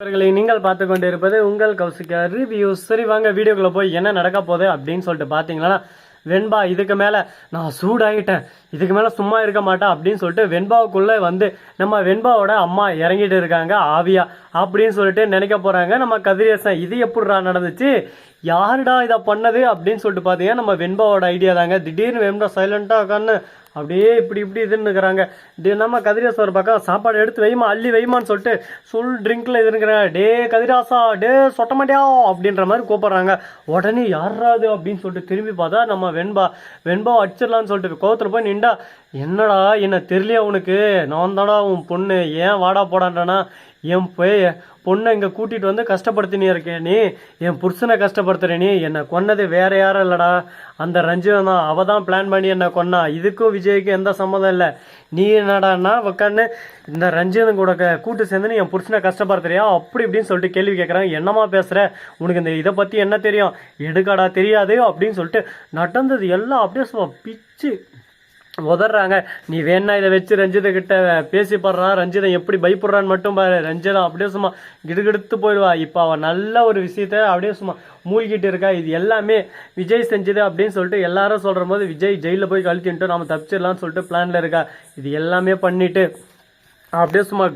அவர்களை நீங்கள் பார்த்து கொண்டு இருப்பது உங்கள் கௌசிக்கா ரிவ்யூ சரி வாங்க வீடியோக்குள்ள போய் என்ன நடக்க போகுது அப்படின்னு சொல்லிட்டு பார்த்தீங்கன்னா வெண்பா இதுக்கு மேலே நான் சூடாகிட்டேன் இதுக்கு மேலே சும்மா இருக்க மாட்டேன் அப்படின்னு சொல்லிட்டு வெண்பாவுக்குள்ளே வந்து நம்ம வெண்பாவோட அம்மா இறங்கிட்டு இருக்காங்க ஆவியா அப்படின்னு சொல்லிட்டு நினைக்க போகிறாங்க நம்ம கதிரேசன் இது எப்படிடா நடந்துச்சு? யாருடா இதை பண்ணது அப்படின்னு சொல்லிட்டு பார்த்தீங்கன்னா நம்ம வெண்பாவோட ஐடியா தாங்க. திடீர்னு வெண்பா சைலண்ட்டாக உட்காந்து அப்படியே இப்படி இப்படி இதுன்னு இருக்கிறாங்க. நம்ம கதிராசா ஒரு பக்கம் சாப்பாடு எடுத்து வைமா அள்ளி வைமான்னு சொல்லிட்டு ஃபுல் ட்ரிங்கில் இது இருக்கிறாங்க. டே கதிராசா டே சொட்ட மாட்டியா அப்படின்ற மாதிரி கூப்பிட்றாங்க. உடனே யாராது அப்படின்னு சொல்லிட்டு திரும்பி பார்த்தா நம்ம வெண்பா வெண்பா அடிச்சிடலான்னு சொல்லிட்டு கோவத்தில் போய் நின்று என்னடா என்ன தெரியலையா உனக்கு? நான் தாடா உன் பொண்ணு. ஏன் வாடா போடான்றனா என் போய் பொண்ணை இங்கே கூட்டிகிட்டு வந்து கஷ்டப்படுத்தினே இருக்கேன் நீ. என் புருஷனை கஷ்டப்படுத்துகிற நீ. என்னை கொன்னது வேற யாரும் இல்லைடா. அந்த ரஞ்சிதம் தான். அவள் தான் பிளான் பண்ணி என்னை கொன்னா. இதுக்கும் விஜய்க்கும் எந்த சம்மதம் இல்லை. நீ என்னடான்னா உட்காந்து இந்த ரஞ்சிதன் கூட கூட்டு சேர்ந்து நீ என் புருஷனை கஷ்டப்படுத்துறியா? அப்படி இப்படின்னு சொல்லிட்டு கேள்வி கேட்குறாங்க என்னம்மா பேசுகிற உனக்கு இந்த இதை பற்றி என்ன தெரியும்? எடுக்காடா தெரியாது அப்படின்னு சொல்லிட்டு நடந்தது எல்லாம் அப்படியே பிச்சு உதறாங்க நீ வேணா இதை வச்சு ரஞ்சித கிட்ட பேசிப்படுறா. ரஞ்சிதன் எப்படி பயப்படுறான்னு மட்டும் பாரு. ரஞ்சிதம் அப்படியே சும்மா கிடுகிடுத்து போயிடுவா. இப்போ அவன் நல்ல ஒரு விஷயத்த அப்படியே சும்மா மூழ்கிட்டு இருக்கா. இது எல்லாமே விஜய் செஞ்சது அப்படின்னு சொல்லிட்டு எல்லாரும் சொல்கிற போது விஜய் ஜெயிலில் போய் கழுத்தின்ட்டு நம்ம தப்பிச்சிடலாம்னு சொல்லிட்டு பிளானில் இருக்கா. இது எல்லாமே பண்ணிட்டு அப்படியே சும்மா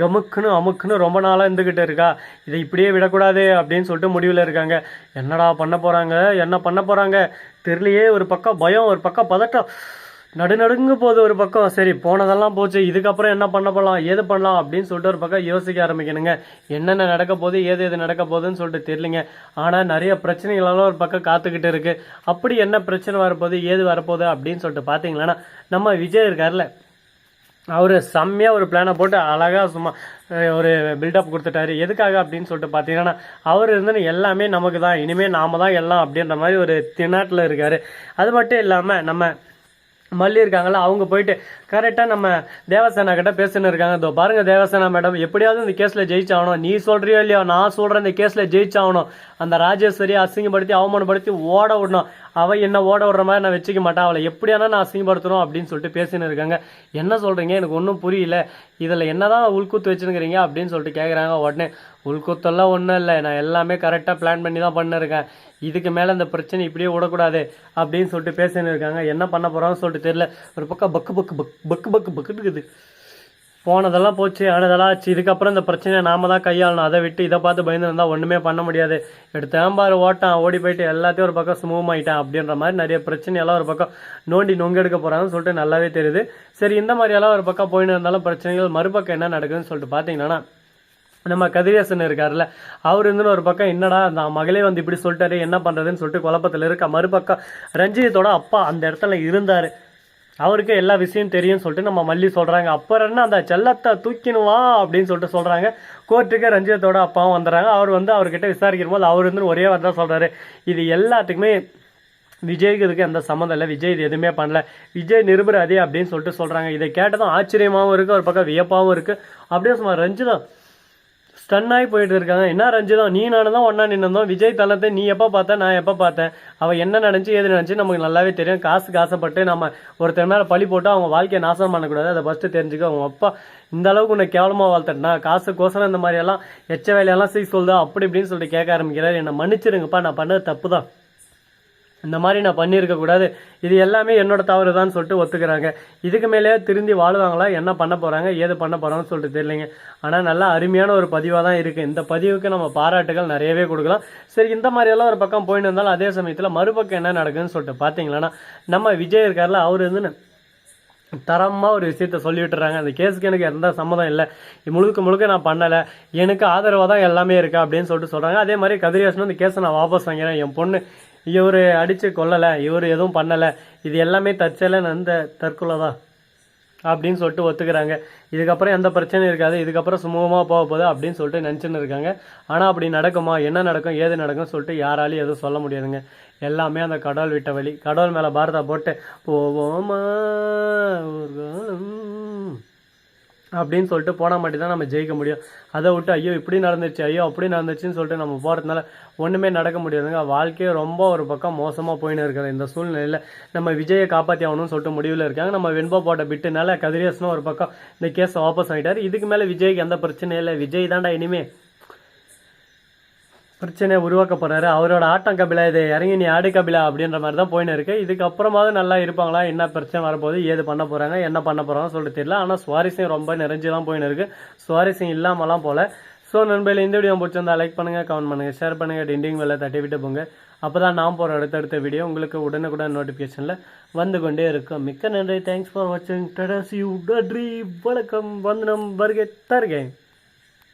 கமுக்குன்னு அமுக்குன்னு ரொம்ப நாளாக இருந்துக்கிட்டு இருக்கா. இதை இப்படியே விடக்கூடாது அப்படின்னு சொல்லிட்டு முடிவில் இருக்காங்க. என்னடா பண்ண போகிறாங்க என்ன பண்ண போகிறாங்க தெரியலையே. ஒரு பக்கம் பயம் ஒரு பக்கம் பதட்டம். நடுநடுங்க போகுது ஒரு பக்கம். சரி போனதெல்லாம் போச்சு. இதுக்கப்புறம் என்ன பண்ண போகலாம் ஏது பண்ணலாம்? அப்படின்னு சொல்லிட்டு ஒரு பக்கம் யோசிக்க ஆரம்பிக்கணுங்க. என்னென்ன நடக்க போகுது? ஏது எது நடக்க போகுதுன்னு சொல்லிட்டு தெரியலிங்க. ஆனால் நிறைய பிரச்சனைகளெல்லாம் ஒரு பக்கம் காத்துக்கிட்டு இருக்கு. அப்படி என்ன பிரச்சனை வரப்போகுது? ஏது வரப்போகுது? அப்படின்னு சொல்லிட்டு பார்த்தீங்களன்னா நம்ம விஜய் இருக்கார்ல அவர் செம்மையாக ஒரு பிளானை போட்டு அழகாக சும்மா ஒரு பில்டப் கொடுத்துட்டாரு. எதுக்காக அப்படின்னு சொல்லிட்டு பார்த்தீங்கன்னா அவர் இருந்து எல்லாமே நமக்கு தான். இனிமேல் நாம தான் எல்லாம் அப்படின்ற மாதிரி ஒரு திணாட்டில் இருக்கார். அது மட்டும் இல்லாமல் நம்ம மல்லி இருக்காங்களா அவங்க போயிட்டு கரெக்டாக நம்ம தேவசேனா கிட்ட பேசின்னு இருக்காங்க. இதோ பாருங்க தேவசேனா மேடம் எப்படியாவது இந்த கேஸில் ஜெயிச்சாகணும். நீ சொல்றியோ இல்லையோ நான் சொல்கிறேன் இந்த கேஸில் ஜெயிச்சாகணும். அந்த ராஜேஸ்வரியை அசிங்கப்படுத்தி அவமானப்படுத்தி ஓட விடணும். அவள் என்ன ஓட விடுற மாதிரி நான் வச்சுக்க மாட்டேன் அவளை எப்படியானா நான் அசிங்கப்படுத்தணும் அப்படின்னு சொல்லிட்டு பேசின்னு இருக்காங்க. என்ன சொல்கிறீங்க எனக்கு ஒன்றும் புரியல. இதில் என்ன தான் உள்கூத்து வச்சுருக்கிறீங்க அப்படின்னு சொல்லிட்டு கேட்குறாங்க உடனே. உள்கூத்தெல்லாம் ஒன்றும் இல்லை. நான் எல்லாமே கரெக்டாக பிளான் பண்ணி தான் பண்ணிருக்கேன். இதுக்கு மேலே இந்த பிரச்சனை இப்படியே விடக்கூடாது அப்படின்னு சொல்லிட்டு பேசின்னு இருக்காங்க. என்ன பண்ண போகிறான்னு சொல்லிட்டு தெரியல. ஒரு பக்கம் பக்கு பக்கு பக் பக்கு பக்கு பக்குட்டுக்குது போனதெல்லாம் போச்சு ஆனதெல்லாம் ஆச்சு. இதுக்கப்புறம் இந்த பிரச்சனையை நாம தான் கையாளணும். அதை விட்டு இதை பார்த்து பயந்து இருந்தால் ஒன்றுமே பண்ண முடியாது. எடுத்து ஏம்பாரு ஓட்டான் ஓடி போயிட்டு எல்லாத்தையும் ஒரு பக்கம் ஸ்மூவ் ஆகிட்டான் அப்படின்ற மாதிரி நிறைய பிரச்சனையெல்லாம் ஒரு பக்கம் நோண்டி நொங்கெடுக்க போகிறாங்கன்னு சொல்லிட்டு நல்லாவே தெரியுது. சரி இந்த மாதிரியெல்லாம் ஒரு பக்கம் போயின்னு இருந்தாலும் பிரச்சனைகள் மறுபக்கம் என்ன நடக்குதுன்னு சொல்லிட்டு பார்த்தீங்கன்னா நம்ம கதிரேசன் இருக்கார்ல அவர் இருந்துன்னு ஒரு பக்கம் என்னடா அந்த மகளே வந்து இப்படி சொல்லிட்டாரு என்ன பண்ணுறதுன்னு சொல்லிட்டு குழப்பத்தில் இருக்க மறுபக்கம் ரஞ்சிதத்தோட அப்பா அந்த இடத்துல இருந்தார். அவருக்கு எல்லா விஷயம் தெரியும்னு சொல்லிட்டு நம்ம மல்லி சொல்கிறாங்க அப்புறம் என்ன அந்த செல்லத்தை தூக்கினுவா அப்படின்னு சொல்லிட்டு சொல்கிறாங்க கோர்ட்டுக்கு ரஞ்சிதத்தோட அப்பாவும் வந்துடுறாங்க. அவர் வந்து அவர்கிட்ட விசாரிக்கிற போது அவர் வந்து ஒரே வார்த்தை தான் இது எல்லாத்துக்குமே விஜய்க்கு இதுக்கு எந்த சம்மந்தம் இல்லை. விஜய் இது எதுவுமே பண்ணல. விஜய் நிருபராதி அப்படின்னு சொல்லிட்டு சொல்கிறாங்க இதை கேட்டதும் ஆச்சரியமாகவும் இருக்குது ஒரு பக்கம் வியப்பாகவும் இருக்குது அப்படியே சும்மா ரஞ்சிதம் ஸ்டன் ஆகி போயிட்டு இருக்காங்க. என்ன ரஞ்சிதம் நீ நானும் தான் ஒன்றா நின்னோம் விஜய் தளத்தை நீ எப்போ பார்த்த நான் எப்போ பார்த்தேன்? அவள் என்ன நினச்சி ஏது நினச்சி நமக்கு நல்லாவே தெரியும். காசுக்கு ஆசைப்பட்டு நம்ம ஒருத்தர் மேலே பழி போட்டு அவங்க வாழ்க்கையை நாசம் பண்ணக்கூடாது. அதை ஃபஸ்ட்டு தெரிஞ்சுக்க. அவங்க அப்பா இந்த அளவுக்கு உன்னை கேவலமாக வாழ்த்தட்டா காசுக்கோசரம் இந்த மாதிரியெல்லாம் எச்ச வேலையெல்லாம் செய்ய சொல்லுதா? அப்படி இப்படின்னு சொல்லிட்டு கேட்க ஆரம்பிக்கிறார். என்னை மன்னிச்சிருங்கப்பா. நான் பண்ணது தப்பு தான் இந்த மாதிரி நான் பண்ணியிருக்கக்கூடாது இது எல்லாமே என்னோட தவறு தான் சொல்லிட்டு ஒத்துக்கிறாங்க. இதுக்கு மேலே திருந்தி வாழுவாங்களா? என்ன பண்ண போகிறாங்க ஏது பண்ண போகிறாங்கன்னு சொல்லிட்டு தெரியலைங்க. ஆனால் நல்லா அருமையான ஒரு பதிவாக தான் இருக்குது இந்த பதிவுக்கு நம்ம பாராட்டுகள் நிறையவே கொடுக்கலாம். சரி இந்த மாதிரியெல்லாம் ஒரு பக்கம் போயின்னு இருந்தாலும் அதே சமயத்தில் மறுபக்கம் என்ன நடக்குதுன்னு சொல்லிட்டு பார்த்தீங்களன்னா நம்ம விஜய் இருக்கார்ல அவர் வந்து தரமாக ஒரு விஷயத்த சொல்லி விட்டுறாங்க அந்த கேஸுக்கு எனக்கு எந்த சம்மதம் இல்லை. முழுக்க முழுக்க நான் பண்ணலை. எனக்கு ஆதரவாக தான் எல்லாமே இருக்கா அப்படின்னு சொல்லிட்டு சொல்கிறாங்க அதே மாதிரி கதிரேசன் அந்த கேஸை நான் வாபஸ் வாங்கிறேன் என் பொண்ணு இவர் அடித்து கொல்லலை இவர் எதுவும் பண்ணலை. இது எல்லாமே தற்செயல அந்த தற்கொலை தான் அப்படின்னு சொல்லிட்டு ஒத்துக்கிறாங்க. இதுக்கப்புறம் எந்த பிரச்சனையும் இருக்காது. இதுக்கப்புறம் சுமூகமாக போக போகுது அப்படின்னு சொல்லிட்டு நினச்சின்னு இருக்காங்க. ஆனால் அப்படி நடக்குமா? என்ன நடக்கும்? ஏது நடக்கும் சொல்லிட்டு யாராலையும் எதுவும் சொல்ல முடியாதுங்க. எல்லாமே அந்த கடவுள் விட்ட வழி. கடவுள் மேலே பாரதா போட்டு போவோமா அப்படின்னு சொல்லிட்டு போனால் மட்டும் தான் நம்ம ஜெயிக்க முடியும். அதை விட்டு ஐயோ இப்படி நடந்துச்சு ஐயோ அப்படி நடந்துச்சுன்னு சொல்லிட்டு நம்ம போகிறதுனால ஒன்றுமே நடக்க முடியாதுங்க. வாழ்க்கையே ரொம்ப ஒரு பக்கம் மோசமாக போயின்னு இருக்கிற இந்த சூழ்நிலையில் நம்ம விஜயை காப்பாற்றி ஆகணும்னு சொல்லிட்டு முடிவில் இருக்காங்க. நம்ம வெண்பா போட்ட பிட்டுனால கதிரேசனும் ஒரு பக்கம் இந்த கேஸை வாபஸ் ஆகிட்டார் இதுக்கு மேலே விஜய்க்கு எந்த பிரச்சனையும் இல்லை. விஜய் தான்டா இனிமேல் பிரச்சனையை உருவாக்க அவரோட ஆட்டம் கபிலா இது இறங்கி நீ ஆடு கபிலா அப்படின்ற மாதிரி தான் போயின்னு இருக்கு. இதுக்கப்புறமாவது நல்லா இருப்பாங்களா? என்ன பிரச்சனை வரப்போகுது? ஏது பண்ண போறாங்க? என்ன பண்ண போகிறாங்கன்னு சொல்லிட்டு தெரியல. ஆனால் சுவாரஸ்யம் ரொம்ப நிறைஞ்சு தான் போயின்னு இருக்கு. சுவாரஸ்யம் இல்லாமலாம் போல. ஸோ நண்பர்கள் இந்த வீடியோ பிடிச்சிருந்தா லைக் பண்ணுங்க கமெண்ட் பண்ணுங்க ஷேர் பண்ணுங்க டிண்டிங் வேலை தட்டி விட்டு போங்க. அப்போ தான் நான் போகிற அடுத்தடுத்த வீடியோ உங்களுக்கு உடனுக்குடன் நோட்டிஃபிகேஷனில் வந்து கொண்டே இருக்கும். மிக்க நன்றி. தேங்க்ஸ் ஃபார் வாட்சிங் டடாஸ் யூ வந்து வணக்கம். வந்தனம். வருகை தருகேன்